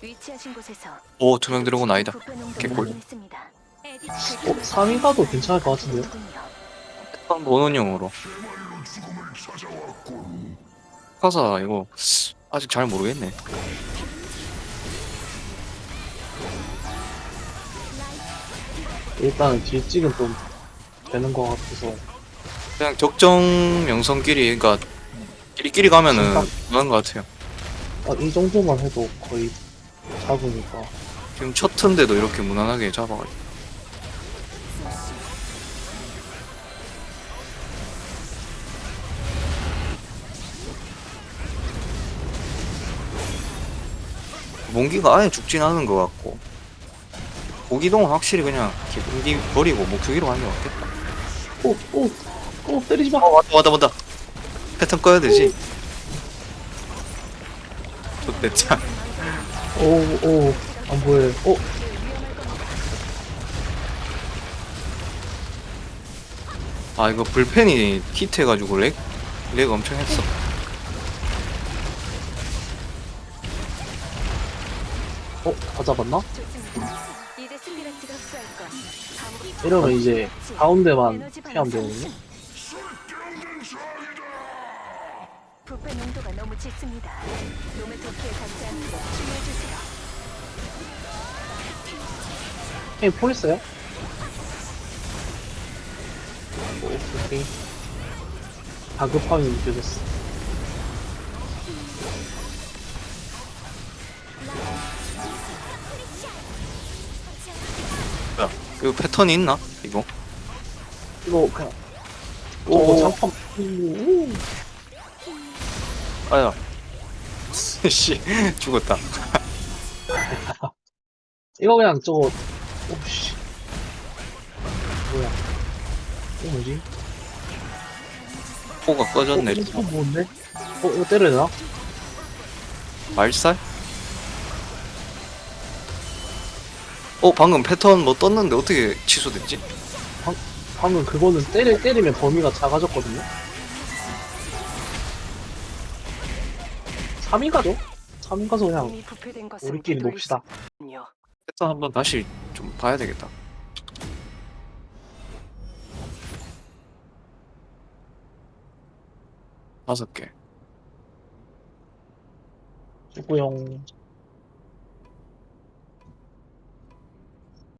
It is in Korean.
위치하신 곳에서 오 투명 드래곤 아니다. 부패 농도를 개꿀. 어? 3인 가도 괜찮을 것 같은데요? 한 모논용으로. 카사 이거 아직 잘 모르겠네. 일단은 딜찍은 좀 되는 것 같아서. 그냥 적정 명성끼리 그러니까 끼리끼리 가면은 그런 것 같아요. 아, 이 정도만 해도 거의 잡으니까 지금 첫 턴데도 이렇게 무난하게 잡아가지고 몽기가 아예 죽진 않은 것 같고 고기동은 확실히 그냥 기본기 버리고 목수기로 가는 게 맞겠다 오! 오! 오! 때리지 마! 어 왔다 왔다 왔다 패턴 꺼야 되지 좋댔자 오! 오! 안 보여요 어? 아 이거 불펜이 히트 해가지고 렉? 렉 엄청 했어 어? 다 잡았나? 이러면 이제. 가운데만 피하면 되거든요? 부패 농도가 너무 짙습니다. 놈의 도끼에 닿지 않도록 주의해주세요. 형님 폴 있어요? 오, 오케이 다급함이 느껴졌어 뭐야 이거 패턴이 있나? 이거? 이거 그냥 오. 오 장판 오, 아야 씨 죽었다 이거 그냥 저거 오씨 뭐야 이거 뭐지? 코가 꺼졌네 어, 이거 뭔데? 어 이거 때려야 되나? 말살? 어 방금 패턴 뭐 떴는데 어떻게 취소됐지? 방금 그거는 때리, 때리면 범위가 작아졌거든요? 3인 가죠? 3인 가서 그냥 이미 부패된 것은 우리끼리 되돌릴 놉시다 수 없군요. 패턴 한번 다시 좀 봐야 되겠다 다섯 개 축구용